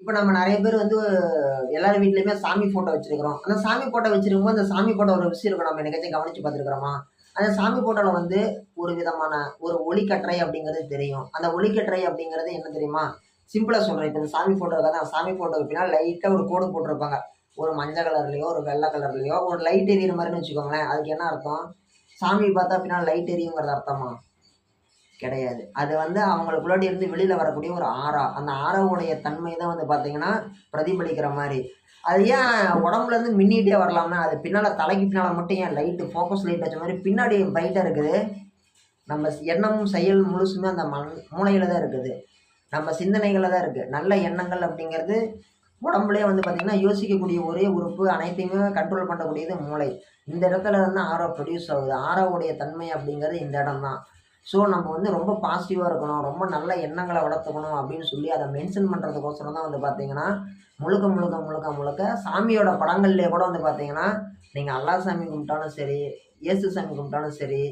இப்போ நம்ம நிறைய பேர் வந்து எல்லார் வீட்லையுமே சாமி ஃபோட்டோ வச்சிருக்கிறோம். அந்த சாமி ஃபோட்டோ வச்சிருக்கும்போது அந்த சாமி ஃபோட்டோ ஒரு விஷயம் இருக்கும். நம்ம எனக்காச்சும் கவனிச்சு பார்த்துருக்கிறோமா? அந்த சாமி ஃபோட்டோவில் வந்து ஒரு விதமான ஒரு ஒளிக்கற்றை அப்படிங்கிறது தெரியும். அந்த ஒளிக்கற்றை அப்படிங்கிறது என்ன தெரியுமா? சிம்பிளாக சொல்கிறேன் இப்போ இந்த சாமி ஃபோட்டோ இருக்காது. அந்த சாமி ஃபோட்டோ எப்படின்னா லைட்டாக ஒரு கோடு போட்டிருப்பாங்க. ஒரு மஞ்சள் கலர்லையோ ஒரு வெள்ளை கலர்லையோ ஒரு லைட் எரியிற மாதிரின்னு வச்சுக்கோங்களேன். அதுக்கு என்ன அர்த்தம்? சாமி பார்த்தா பின்னால் லைட் எரியுங்கிறது அர்த்தமா? கிடையாது. அது வந்து அவங்களுக்குள்ளாடி இருந்து வெளியில் வரக்கூடிய ஒரு ஆறா. அந்த ஆறாவுடைய தன்மை தான் வந்து பார்த்தீங்கன்னா பிரதிபலிக்கிற மாதிரி. அது ஏன் உடம்புலேருந்து மின்னிகிட்டே மின்னிட்டே வரலாமே அது பின்னால் தலைக்கு பின்னால் மட்டும் ஏன் லைட்டு ஃபோக்கஸ் லைட் வச்ச மாதிரி பின்னாடி பிரைட்டாக இருக்குது. நம்ம எண்ணமும் செயல் முழுசுமே அந்த மண் மூளையில் தான் இருக்குது. நம்ம சிந்தனைகளில் தான் இருக்குது நல்ல எண்ணங்கள் அப்படிங்கிறது உடம்புலேயே வந்து பார்த்திங்கன்னா யோசிக்கக்கூடிய ஒரே உறுப்பு அனைத்தையுமே கண்ட்ரோல் பண்ணக்கூடியது மூளை. இந்த இடத்துல இருந்து ஆரோ ப்ரொடியூஸ் ஆகுது. ஆரோவுடைய தன்மை அப்படிங்கிறது இந்த இடம் தான். ஸோ நம்ம வந்து ரொம்ப பாசிட்டிவாக இருக்கணும் ரொம்ப நல்ல எண்ணங்களை வளர்த்துக்கணும் அப்படின்னு சொல்லி அதை மென்ஷன் பண்ணுறதுக்கோசரம் தான் வந்து பார்த்தீங்கன்னா முழுக்க முழுக்க முழுக்க முழுக்க சாமியோட படங்கள்லேயே கூட வந்து பார்த்தீங்கன்னா நீங்கள் அல்லா சாமி கும்பிட்டாலும் சரி இயேசு சாமி கும்பிட்டாலும் சரி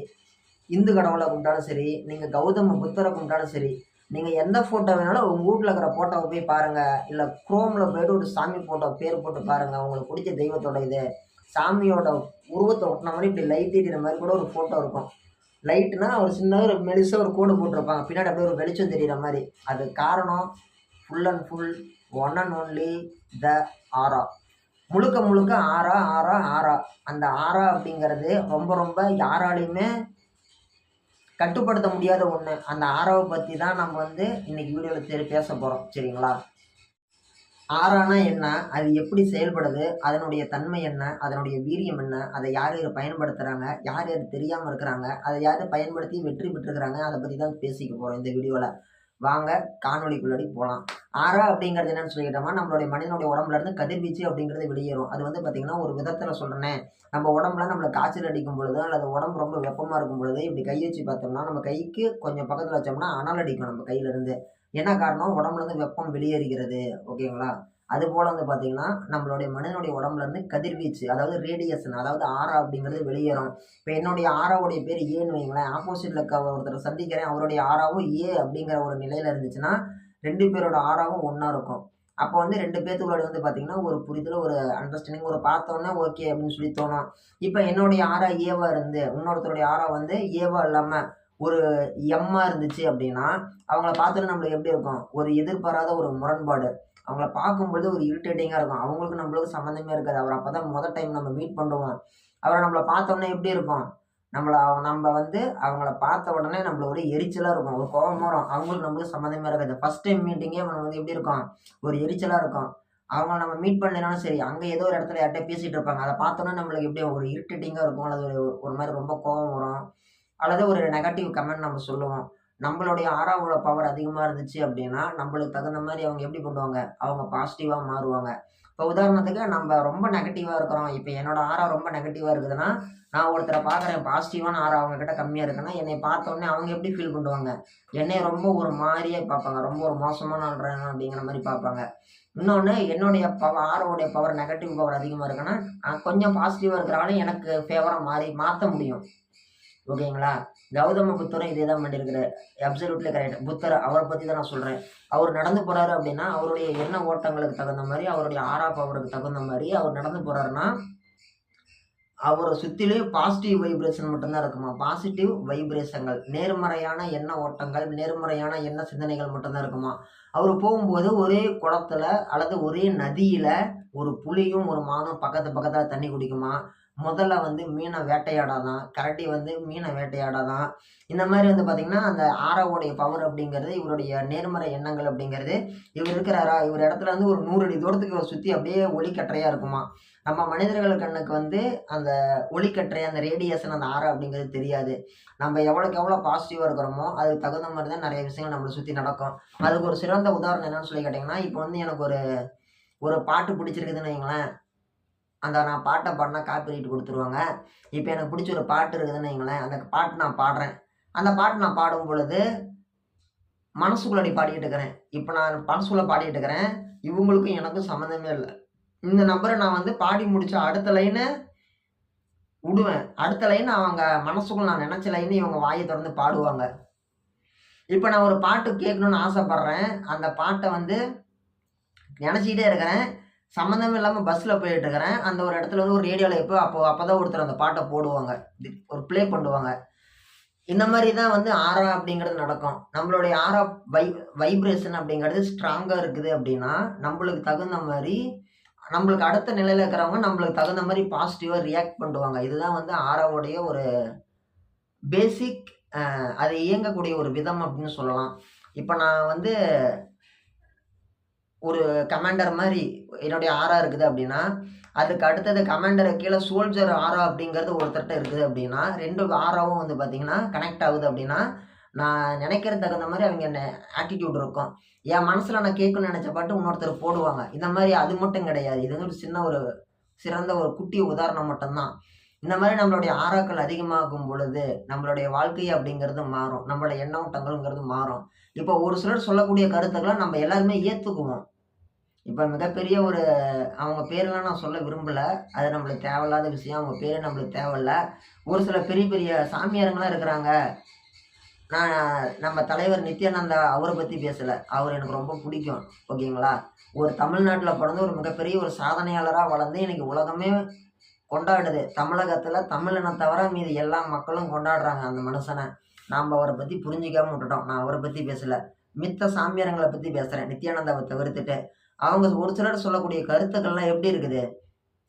இந்து கடவுளை கும்பிட்டாலும் சரி நீங்கள் கௌதம புத்தரை கும்பிட்டாலும் சரி நீங்கள் எந்த ஃபோட்டோ வேணாலும் உங்கள் வீட்டில் இருக்கிற ஃபோட்டோவை போய் பாருங்கள் இல்லை குரோமில் போய்ட்டு ஒரு சாமி ஃபோட்டோ பேர் போட்டு பாருங்கள் உங்களுக்கு பிடிச்ச தெய்வத்தோட இது. சாமியோட உருவத்தை ஒட்டின மாதிரி இப்படி லைட் எரியிற மாதிரி கூட ஒரு ஃபோட்டோ இருக்கும். லைட்னா ஒரு சின்ன ஒரு மெலிசாக ஒரு கோடு போட்டிருப்பாங்க. பின்னாடி அப்படியே ஒரு வெளிச்சம் தெரியிற மாதிரி. அது காரணம் full and full one and only the aura முழுக்க முழுக்க ஆறா ஆறா ஆறா அந்த ஆறா அப்படிங்கிறது ரொம்ப ரொம்ப யாராலையுமே கட்டுப்படுத்த முடியாத ஒன்று அந்த ஆறாவை பற்றி தான் நம்ம வந்து இன்றைக்கி வீடியோவில் சரி பேச போகிறோம் சரிங்களா? ஆறானா என்ன? அது எப்படி செயல்படுது? அதனுடைய தன்மை என்ன? அதனுடைய வீரியம் என்ன? அதை யார் யார் பயன்படுத்துகிறாங்க யார் யார் தெரியாமல் இருக்கிறாங்க? அதை யார் பயன்படுத்தி வெற்றி பெற்றுக்கிறாங்க அதை பற்றி தான் பேசிக்க போகிறோம் இந்த வீடியோவில் வாங்க காணொலிக்குள்ளாடி போகலாம் ஆறா அப்படிங்கிறது என்னன்னு சொல்லிக்கிட்டோம்னா நம்மளுடைய மனிதனுடைய உடம்புல இருந்து கதிர்வீச்சு அப்படிங்கிறது வெளியேறும். அது வந்து பார்த்திங்கன்னா ஒரு விதத்தில் சொல்கிறேனே நம்ம உடம்புல நம்மளை காய்ச்சல் அடிக்கும் பொழுது அல்லது உடம்பு ரொம்ப வெப்பமாக இருக்கும் பொழுது இப்படி கை வச்சு பார்த்தோம்னா நம்ம கைக்கு கொஞ்சம் பக்கத்தில் வச்சோம்னா அனல் அடிக்கும் நம்ம கையிலேருந்து. என்ன காரணம் உடம்புலேருந்து வெப்பம் வெளியேறுகிறது ஓகேங்களா? அது போல் வந்து பார்த்தீங்கன்னா நம்மளுடைய மனிதனுடைய உடம்புலேருந்து கதிர்வீச்சு அதாவது ரேடியேஷன் அதாவது ஆரா அப்படிங்கிறது வெளியேறும். இப்போ என்னுடைய ஆராவுடைய பேர் ஏன்னு வைங்களேன் ஆப்போசிட்டில் இருக்க ஒருத்தர் சந்திக்கிறேன் அவருடைய ஆறாவும் ஏ அப்படிங்கிற ஒரு நிலையில் இருந்துச்சுன்னா ரெண்டு பேரோட ஆறாவும் ஒன்றா இருக்கும். அப்போ வந்து ரெண்டு பேர்த்துக்குள்ளே வந்து பார்த்தீங்கன்னா ஒரு புரிதல் ஒரு அண்டர்ஸ்டாண்டிங் ஒரு பார்த்தோன்னே ஓகே அப்படின்னு சொல்லி தோணும். இப்போ என்னுடைய ஆறா ஏவா இருந்து இன்னொருத்தருடைய ஆறா வந்து ஏவா இல்லாமல் ஒரு எம்மா இருந்துச்சு அப்படின்னா அவங்கள பார்த்தோன்னே நம்மளுக்கு எப்படி இருக்கும்? ஒரு எதிர்பாராத ஒரு முரண்பாடு. அவங்கள பார்க்கும்பொழுது ஒரு இரிட்டேட்டிங்காக இருக்கும். அவங்களுக்கு நம்மளுக்கு சம்மந்தமே இருக்காது. அவர் அப்போ தான் முதல் டைம் நம்ம மீட் பண்ணுவோம். அவரை நம்மளை பார்த்தோன்னே எப்படி இருக்கும்? நம்மளை அவங்க நம்ம வந்து அவங்கள பார்த்த உடனே நம்மள ஒரு எரிச்சலாக இருக்கும். ஒரு கோபம் வரும். அவங்களுக்கு நம்மளுக்கு சம்மந்தமே இருக்காது. ஃபர்ஸ்ட் டைம் மீட்டிங்கே நம்ம வந்து எப்படி இருக்கும் ஒரு எரிச்சலாக இருக்கும். அவங்க நம்ம மீட் பண்ணலனாலும் சரி அங்கே ஏதோ ஒரு இடத்துல யார்கிட்ட பேசிகிட்டு இருப்பாங்க. அதை பார்த்தோன்னே நம்மளுக்கு எப்படி ஒரு இரிட்டேட்டிங்காக இருக்கும்? அல்லது ஒரு ஒரு மாதிரி ரொம்ப கோபம் வரும். அல்லது ஒரு நெகட்டிவ் கமெண்ட் நம்ம சொல்லுவோம். நம்மளுடைய ஆறாவோட பவர் அதிகமாக இருந்துச்சு அப்படின்னா நம்மளுக்கு தகுந்த மாதிரி அவங்க எப்படி பண்ணுவாங்க? அவங்க பாசிட்டிவாக மாறுவாங்க. இப்போ உதாரணத்துக்கு நம்ம ரொம்ப நெகட்டிவாக இருக்கிறோம். இப்போ என்னோட ஆறா ரொம்ப நெகட்டிவாக இருக்குதுன்னா நான் ஒருத்தரை பார்க்குறேன் பாசிட்டிவான ஆறா அவங்கக்கிட்ட கம்மியாக இருக்குன்னா என்னை பார்த்தோன்னே அவங்க எப்படி ஃபீல் பண்ணுவாங்க? என்னை ரொம்ப ஒரு மாதிரியே பார்ப்பாங்க. ரொம்ப ஒரு மோசமான ஆள்றேன் அப்படிங்கிற மாதிரி பார்ப்பாங்க. இன்னொன்று என்னுடைய பவர் ஆரோடைய பவர் நெகட்டிவ் பவர் அதிகமாக இருக்குன்னா கொஞ்சம் பாசிட்டிவாக இருக்கிறாலும் எனக்கு ஃபேவராக மாறி மாற்ற முடியும். ஓகேங்களா? கௌதம புத்தரும் இதே தான் பண்ணியிருக்கிறார் அப்சல்யூட்லி கரெக்ட் புத்தர் அவரை பற்றி தான் நான் சொல்கிறேன் அவர் நடந்து போகிறாரு அப்படின்னா அவருடைய எண்ண ஓட்டங்களுக்கு தகுந்த மாதிரி அவருடைய ஆரா பவருக்கு தகுந்த மாதிரி அவர் நடந்து போகிறாருன்னா அவரை சுற்றிலே பாசிட்டிவ் வைப்ரேஷன் மட்டும்தான் இருக்குமா? பாசிட்டிவ் வைப்ரேஷன்கள் நேர்மறையான எண்ண ஓட்டங்கள் நேர்மறையான எண்ண சிந்தனைகள் மட்டும்தான் இருக்குமா? அவர் போகும்போது ஒரே குளத்துல அல்லது ஒரே நதியில் ஒரு புலியும் ஒரு மானும் பக்கத்து பக்கத்தில் தண்ணி குடிக்குமா? முதல்ல வந்து மீனை வேட்டையாடாதான் கரட்டி வந்து மீனை வேட்டையாடாதான். இந்த மாதிரி வந்து பார்த்திங்கன்னா அந்த ஆறாவோடைய பவர் அப்படிங்கிறது இவருடைய நேர்மறை எண்ணங்கள் அப்படிங்கிறது இவர் இருக்கிறாரா? இவர் இடத்துல வந்து ஒரு நூறு அடி தூரத்துக்கு இவர் சுற்றி அப்படியே ஒளிக்கற்றையாக இருக்குமா? நம்ம மனிதர்கள் கண்ணுக்கு வந்து அந்த ஒளிக்கற்றை அந்த ரேடியேஷன் அந்த ஆறா அப்படிங்கிறது தெரியாது. நம்ம எவ்வளோக்கு எவ்வளோ பாசிட்டிவாக இருக்கிறோமோ அதுக்கு தகுந்த மாதிரி தான் நிறைய விஷயங்கள் நம்மளை சுற்றி நடக்கும். அதுக்கு ஒரு சிறந்த உதாரணம் என்னன்னு சொல்லி கேட்டிங்கன்னா இப்போ வந்து எனக்கு ஒரு ஒரு பாட்டு பிடிச்சிருக்குதுன்னு வைங்களேன். அந்த நான் பாட்டை பாடினா காப்பி ரைட் கொடுத்துருவாங்க. இப்போ எனக்கு பிடிச்ச ஒரு பாட்டு இருக்குதுன்னு வைங்களேன் அந்த பாட்டு நான் பாடுறேன். அந்த பாட்டு நான் பாடும் பொழுது மனசுக்குள்ள நீ பாடிக்கிட்டு இருக்கிறேன். இப்போ நான் மனசுக்குள்ளே பாடிட்டு இருக்கிறேன். இவங்களுக்கும் எனக்கும் சம்மந்தமே இல்லை. இந்த நம்பரை நான் வந்து பாடி முடித்த அடுத்த லைனை விடுவேன். அடுத்த லைன் அவங்க மனசுக்குள்ள நான் நினச்ச லைன் இவங்க வாயை திறந்து பாடுவாங்க. இப்போ நான் ஒரு பாட்டு கேட்கணும்னு ஆசைப்பட்றேன். அந்த பாட்டை வந்து நினச்சிக்கிட்டே இருக்கிறேன். சம்மந்தம் இல்லாமல் பஸ்ஸில் போயிட்டு இருக்கிறேன். அந்த ஒரு இடத்துல வந்து ஒரு ரேடியோவில் எப்போ அப்போ அப்போ தான் ஒருத்தர் அந்த பாட்டை போடுவாங்க. ஒரு ப்ளே பண்ணுவாங்க. இந்த மாதிரி தான் வந்து ஆரா அப்படிங்கிறது நடக்கும். நம்மளுடைய ஆரா வை வைப்ரேஷன் அப்படிங்கிறது ஸ்ட்ராங்காக இருக்குது அப்படின்னா நம்மளுக்கு தகுந்த மாதிரி நம்மளுக்கு அடுத்த நிலையில் இருக்கிறவங்க நம்மளுக்கு தகுந்த மாதிரி பாசிட்டிவாக ரியாக்ட் பண்ணுவாங்க. இதுதான் வந்து ஆராவுடைய ஒரு பேசிக் அதை இயங்கக்கூடிய ஒரு விதம் அப்படின்னு சொல்லலாம். இப்போ நான் வந்து ஒரு கமாண்டர் மாதிரி என்னுடைய ஆரா இருக்குது அப்படின்னா அதுக்கு அடுத்தது கமாண்டரை கீழே சோல்ஜர் ஆரா அப்படிங்கிறது ஒருத்தர்கிட்ட இருக்குது அப்படின்னா ரெண்டு ஆராவும் வந்து பார்த்திங்கன்னா கனெக்ட் ஆகுது அப்படின்னா நான் நினைக்கிற தகுந்த மாதிரி அவங்க ஆட்டிடியூட் இருக்கும். என் மனசில் நான் கேட்கணும்னு நினச்ச பாட்டு இன்னொருத்தர் போடுவாங்க. இந்த மாதிரி அது மட்டும் கிடையாது. இது வந்து ஒரு சின்ன ஒரு சிறந்த ஒரு குட்டி உதாரணம் மட்டும்தான். இந்த மாதிரி நம்மளுடைய ஆறாக்கள் அதிகமாகும் பொழுது நம்மளுடைய வாழ்க்கை அப்படிங்கிறது மாறும். நம்மளோட எண்ண ஓட்டங்கள்ங்கிறது மாறும். இப்போ ஒரு சிலர் சொல்லக்கூடிய கருத்துக்களை நம்ம எல்லாருமே ஏற்றுக்குவோம் இப்போ மிகப்பெரிய ஒரு அவங்க பேரெலாம் நான் சொல்ல விரும்பலை. அது நம்மளுக்கு தேவையில்லாத விஷயம். அவங்க பேர் நம்மளுக்கு தேவையில்ல. ஒரு சில பெரிய பெரிய சாமியாருங்களாம் இருக்கிறாங்க. நான் நம்ம தலைவர் நித்யானந்தா அவரை பற்றி பேசலை. அவர் எனக்கு ரொம்ப பிடிக்கும். ஓகேங்களா? ஒரு தமிழ்நாட்டில் பிறந்து ஒரு மிகப்பெரிய ஒரு சாதனையாளராக வளர்ந்து இன்னைக்கு உலகமே கொண்டாடுது. தமிழகத்தில் தமிழினை தவிர மீதி எல்லா மக்களும் கொண்டாடுறாங்க அந்த மனுஷனை. நாம் அவரை பற்றி புரிஞ்சிக்காம விட்டுட்டோம். நான் அவரை பற்றி பேசலை. மித்த சாமியாரங்களை பற்றி பேசுகிறேன் நித்யானந்தாவை தவிர்த்துட்டு. அவங்க ஒரு சிலர் சொல்லக்கூடிய கருத்துக்கள்லாம் எப்படி இருக்குது?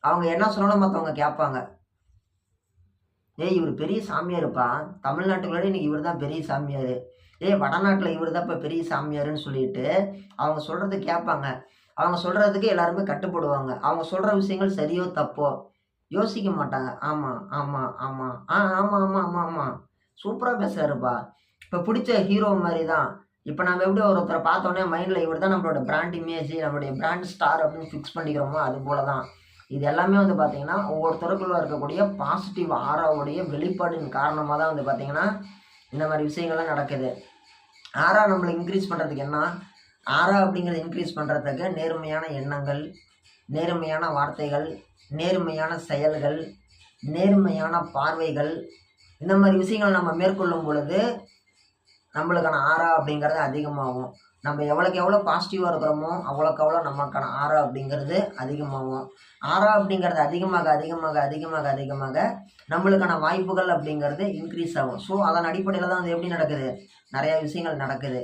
அவங்க என்ன சொன்னாலும் மற்றவங்க கேட்பாங்க. ஏய் இவர் பெரிய சாமியாருப்பா. தமிழ்நாட்டுக்குள்ளே இன்றைக்கி இவர் தான் பெரிய சாமியார். ஏய் வடநாட்டில் இவர் தான் இப்போ பெரிய சாமியாருன்னு சொல்லிட்டு அவங்க சொல்கிறது கேட்பாங்க. அவங்க சொல்கிறதுக்கு எல்லாருமே கட்டுப்படுவாங்க. அவங்க சொல்கிற விஷயங்கள் சரியோ தப்போ? யோசிக்க மாட்டாங்க. ஆமாம் ஆமாம் ஆமாம் ஆ ஆமாம் ஆமாம் ஆமாம் ஆமாம் சூப்பராக பேசுறாருப்பா. இப்போ பிடிச்ச ஹீரோ மாதிரி தான் இப்போ நம்ம எப்படி ஒருத்தரை பார்த்தோன்னே மைண்டில் இவர் தான் நம்மளோட பிராண்ட் இமேஜ் நம்மளுடைய பிராண்ட் ஸ்டார் அப்படின்னு ஃபிக்ஸ் பண்ணிக்கிறோமோ அது போல தான் இது எல்லாமே வந்து பார்த்தீங்கன்னா ஒவ்வொருத்தருக்குள்ள இருக்கக்கூடிய பாசிட்டிவ் ஆறாவுடைய வெளிப்பாடின் காரணமாக தான் வந்து பார்த்திங்கன்னா இந்த மாதிரி விஷயங்கள்லாம் நடக்குது. ஆறா நம்மளை இன்க்ரீஸ் பண்ணுறதுக்கு என்ன? ஆறா அப்படிங்கிறத இன்க்ரீஸ் பண்ணுறதுக்கு நேர்மையான எண்ணங்கள் நேர்மையான வார்த்தைகள் நேர்மையான செயல்கள் நேர்மையான பார்வைகள் இந்த மாதிரி விஷயங்களை நம்ம மேற்கொள்ளும் பொழுது நம்மளுக்கான ஆறா அப்படிங்கிறது அதிகமாகும். நம்ம எவ்வளோக்கு எவ்வளோ பாசிட்டிவாக இருக்கிறோமோ அவ்வளோக்கு அவ்வளோ நமக்கான ஆறா அப்படிங்கிறது அதிகமாகும். ஆறா அப்படிங்கிறது அதிகமாக அதிகமாக அதிகமாக அதிகமாக நம்மளுக்கான வாய்ப்புகள் அப்படிங்கிறது இன்க்ரீஸ் ஆகும். ஸோ அதன் அடிப்படையில் தான் வந்து எப்படி நடக்குது? நிறையா விஷயங்கள் நடக்குது.